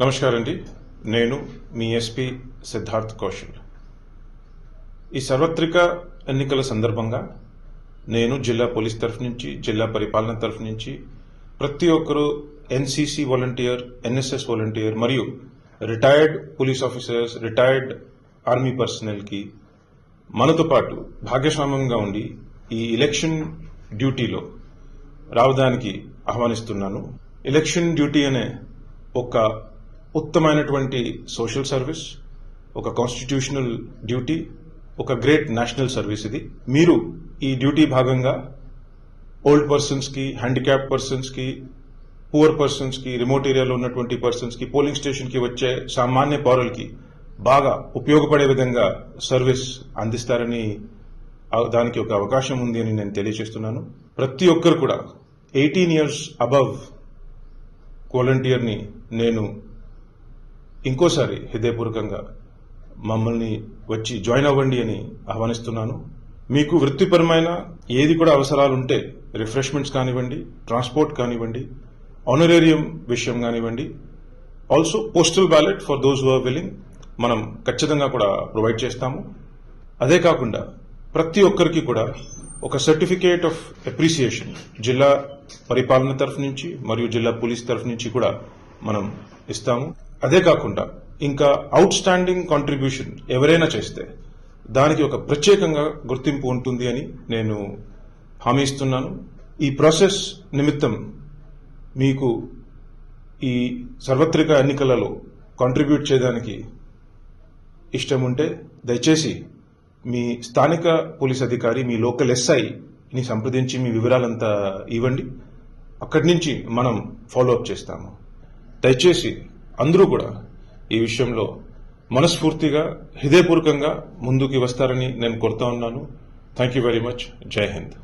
నమస్కారం అండి నేను మీ ఎస్పీ సిద్ధార్థ్ కౌశల్. ఈ సార్వత్రిక ఎన్నికల సందర్భంగా నేను జిల్లా పోలీస్ తరఫు నుంచి జిల్లా పరిపాలన తరఫు నుంచి ప్రతి ఒక్కరూ ఎన్సీసీ వాలంటీర్ ఎన్ఎస్ఎస్ వాలంటీర్ మరియు retired police officers retired army పర్సనల్కి మనతో పాటు భాగస్వామ్యంగా ఉండి ఈ ఎలక్షన్ డ్యూటీలో రావడానికి ఆహ్వానిస్తున్నాను. ఎలక్షన్ డ్యూటీ అనే ఒక ఉత్తమైనటువంటి సోషల్ సర్వీస్ ఒక కాన్స్టిట్యూషనల్ డ్యూటీ ఒక గ్రేట్ నేషనల్ సర్వీస్ ఇది. మీరు ఈ డ్యూటీ భాగంగా ఓల్డ్ పర్సన్స్కి హ్యాండిక్యాప్ పర్సన్స్కి పువర్ పర్సన్స్కి రిమోట్ ఏరియాలో ఉన్నటువంటి పర్సన్స్కి పోలింగ్ స్టేషన్కి వచ్చే సామాన్య పౌరులకి బాగా ఉపయోగపడే విధంగా సర్వీస్ అందిస్తారని దానికి ఒక అవకాశం ఉంది అని నేను తెలియజేస్తున్నాను. ప్రతి ఒక్కరు కూడా ఎయిటీన్ ఇయర్స్ అబవ్ వాలంటీర్ని నేను ఇంకోసారి హృదయపూర్వకంగా మమ్మల్ని వచ్చి జాయిన్ అవ్వండి అని ఆహ్వానిస్తున్నాను. మీకు వృత్తిపరమైన ఏది కూడా అవసరాలు ఉంటే రిఫ్రెష్మెంట్స్ కానివ్వండి ట్రాన్స్పోర్ట్ కానివ్వండి ఆనరేరియం విషయం కానివ్వండి. Also postal ballot for those who are willing మనం ఖచ్చితంగా కూడా ప్రొవైడ్ చేస్తాము. అదే కాకుండా ప్రతి ఒక్కరికి కూడా ఒక సర్టిఫికేట్ ఆఫ్ అప్రిసియేషన్ జిల్లా పరిపాలన తరఫు నుంచి మరియు జిల్లా పోలీస్ తరఫు నుంచి కూడా మనం ఇస్తాము. అదే కాకుండా ఇంకా అవుట్ స్టాండింగ్ కాంట్రిబ్యూషన్ ఎవరైనా చేస్తే దానికి ఒక ప్రత్యేకంగా గుర్తింపు ఉంటుంది అని నేను హామీ ఇస్తున్నాను. ఈ ప్రాసెస్ నిమిత్తం మీకు ఈ సార్వత్రిక ఎన్నికలలో కాంట్రిబ్యూట్ చేయడానికి ఇష్టం ఉంటే దయచేసి మీ స్థానిక పోలీస్ అధికారి మీ లోకల్ ఎస్ఐని సంప్రదించి మీ వివరాలంతా ఇవ్వండి. అక్కడి నుంచి మనం ఫాలో అప్ చేస్తాము. దయచేసి అందరూ కూడా ఈ విషయంలో మనస్ఫూర్తిగా హృదయపూర్వకంగా ముందుకు వస్తారని నేను కోరుతా ఉన్నాను. థ్యాంక్ యూ వెరీ మచ్ జై హింద్